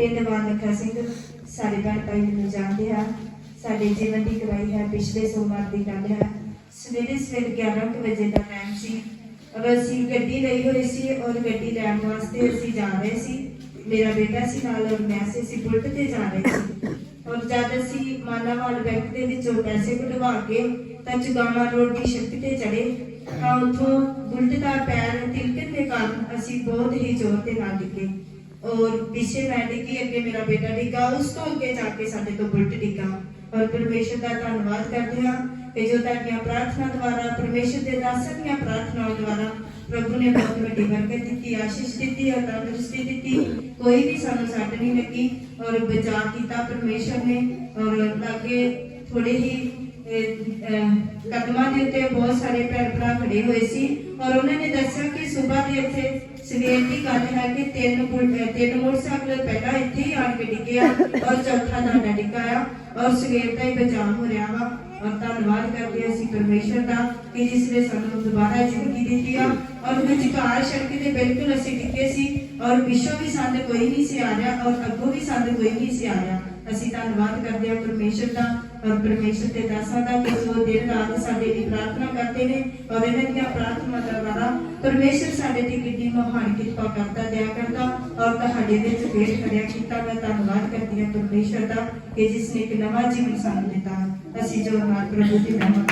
ਪਿੰਡ ਵਾਨਕਾ ਸਿੰਘ, ਸਾਡੇ ਭੈਣ ਭਾਈ ਨੂੰ ਜਾਣਦੇ ਆ, ਸਾਡੇ ਜੀਵਨ ਦੀ ਗਵਾਹੀ ਹੈ, ਪਿਛਲੇ ਸੋਮਵਾਰ ਦੀ ਗੱਲ ਹੈ। ਸਵੇਰੇ ਸਵੇਰ 11 ਵਜੇ ਦਾ ਟਾਈਮ ਸੀ। ਔਰ ਅਸੀਂ ਗੱਡੀ ਲਈ ਹੋਈ ਸੀ ਔਰ ਗੱਡੀ ਲੈਣ ਵਾਸਤੇ ਅਸੀਂ ਜਾ ਰਹੇ ਸੀ, ਮੇਰਾ ਬੇਟਾ ਸੀ ਨਾਲ ਔਰ ਮੈਂ ਸੀ, ਅਸੀਂ ਬੁਲਟ ਤੇ ਜਾ ਰਹੇ ਸੀ। ਔਰ ਜਦ ਅਸੀਂ ਮਾਲਾਵਾਲ ਬੈਂਕ ਦੇ ਵਿੱਚੋਂ ਪੈਸੇ ਕਢਵਾ ਕੇ ਤਾਂ ਚੁਗਾਵਾ ਰੋਡ ਦੀ ਸੜਕ ਤੇ ਚੜੇ ਤਾਂ ਉੱਥੋਂ ਬੁਲਟ ਦਾ ਪੈਰ ਤਿਲਕਣ ਦੇ ਕਾਰਨ ਅਸੀਂ ਬਹੁਤ ਹੀ ਜ਼ੋਰ ਦੇ ਨਾਲ ਡਿੱਗੇ। ਔਰ ਪਿੱਛੇ ਮੈਂ ਡਿੱਗੀ ਅੱਗੇ ਮੇਰਾ ਬੇਟਾ ਡਿੱਗਾ, ਉਸ ਤੋਂ ਅੱਗੇ ਜਾ ਕੇ ਸਾਡੇ ਤੋਂ ਬੁਲਟ ਡਿੱਗਾ। ਔਰ ਪਰਮੇਸ਼ਰ ਦਾ ਧੰਨਵਾਦ ਕਰਦੇ ਹਾਂ ਕਿ ਜੋ ਤੁਹਾਡੀਆਂ ਪ੍ਰਾਰਥਨਾ ਦੁਆਰਾ, ਪਰਮੇਸ਼ਰ ਦੇ ਦਾਸਾਂ ਦੀਆਂ ਪ੍ਰਾਰਥਨਾਵਾਂ ਦੁਆਰਾ ਪ੍ਰਭੂ ਨੇ ਬਹੁਤ ਵੱਡੀ ਬਰਕਤ ਦਿੱਤੀ, ਆਸ਼ੀਸ਼ ਦਿੱਤੀ ਔਰ ਤੰਦਰੁਸਤੀ ਦਿੱਤੀ। ਕੋਈ ਵੀ ਸਾਨੂੰ ਸੱਟ ਨਹੀਂ ਲੱਗੀ ਔਰ ਬਚਾਅ ਕੀਤਾ ਪਰਮੇਸ਼ਰ ਨੇ। ਔਰ ਲਾਗੇ ਥੋੜੇ ਹੀ ਕਦਮਾਂ ਦੇ ਉੱਤੇ ਬਹੁਤ ਸਾਰੇ ਭੈਣ ਭਰਾ ਖੜੇ ਹੋਏ ਸੀ ਔਰ ਉਹਨਾਂ ਨੇ ਦੱਸਿਆ ਕਿ ਸਵੇਰ ਦੇ ਇੱਥੇ ਸਵੇਰ ਦੀ ਗੱਲ ਹੈ ਕਿ ਤਿੰਨ ਤਿੰਨ ਮੋਟਰਸਾਈਕਲ ਪਹਿਲਾਂ ਇੱਥੇ ਹੀ ਆਣ ਕੇ ਡਿੱਗੇ ਔਰ ਚੌਥਾ ਤੁਹਾਡਾ ਡਿੱਗਾ ਔਰ ਸਵੇਰ ਦਾ ਹੀ ਬਚਾਅ ਹੋ ਰਿਹਾ ਵਾ ਔਰ ਧੰਨਵਾਦ ਕਰਦੇ ਅਸੀਂ ਪਰਮੇਸ਼ਰ ਦਾ ਕਿ ਜਿਸ ਨੇ ਸਾਨੂੰ ਦੁਬਾਰਾ ਜ਼ਿੰਦਗੀ ਦਿੱਤੀ ਆ ਔਰ ਵਿਚਕਾਰ ਸੜਕ ਦੇ ਬਿਲਕੁਲ ਅਸੀਂ ਡਿੱਗੇ ਸੀ ਔਰ ਪਿੱਛੋਂ ਵੀ ਸੰਦ ਕੋਈ ਨਹੀਂ ਸੀ ਆ ਰਿਹਾ ਔਰ ਅੱਗੋਂ ਵੀ ਸੰਦ ਕੋਈ ਨਹੀਂ ਸੀ ਆ ਰਿਹਾ। ਅਸੀਂ ਧੰਨਵਾਦ ਕਰਦੇ ਹਾਂ ਪਰਮੇਸ਼ਰ ਦਾ ਔਰ ਪਰਮੇਸ਼ਰ ਦੇ ਦਾਸਾਂ ਦਾ ਕਿ ਜੋ ਦਿਨ ਰਾਤ ਸਾਡੇ ਲਈ ਪ੍ਰਾਰਥਨਾ ਕਰਦੇ ਨੇ, ਔਰ ਇਹਨਾਂ ਦੀਆਂ ਪ੍ਰਾਰਥਨਾ ਦਾ ਦੁਆਰਾ ਪਰਮੇਸ਼ਰ ਸਾਡੇ ਤੇ ਕਿੰਨੀ ਮਹਾਨ ਕਿਰਪਾ ਕਰਦਾ, ਦਿਆ ਕਰਦਾ, ਔਰ ਤੁਹਾਡੇ ਵਿੱਚ ਫੇਰ ਕਰਿਆ ਕੀਤਾ। ਮੈਂ ਧੰਨਵਾਦ ਕਰਦੀ ਹਾਂ ਪਰਮੇਸ਼ਰ ਦਾ ਕਿ ਜਿਸ ਨੇ ਇੱਕ ਨਵਾਂ ਜੀਵਨ ਸਾਨੂੰ ਦਿੱਤਾ। ਅਸੀਂ ਜੋ ਨਾਲ ਪ੍ਰਭੂ ਦੀ ਨਾਮ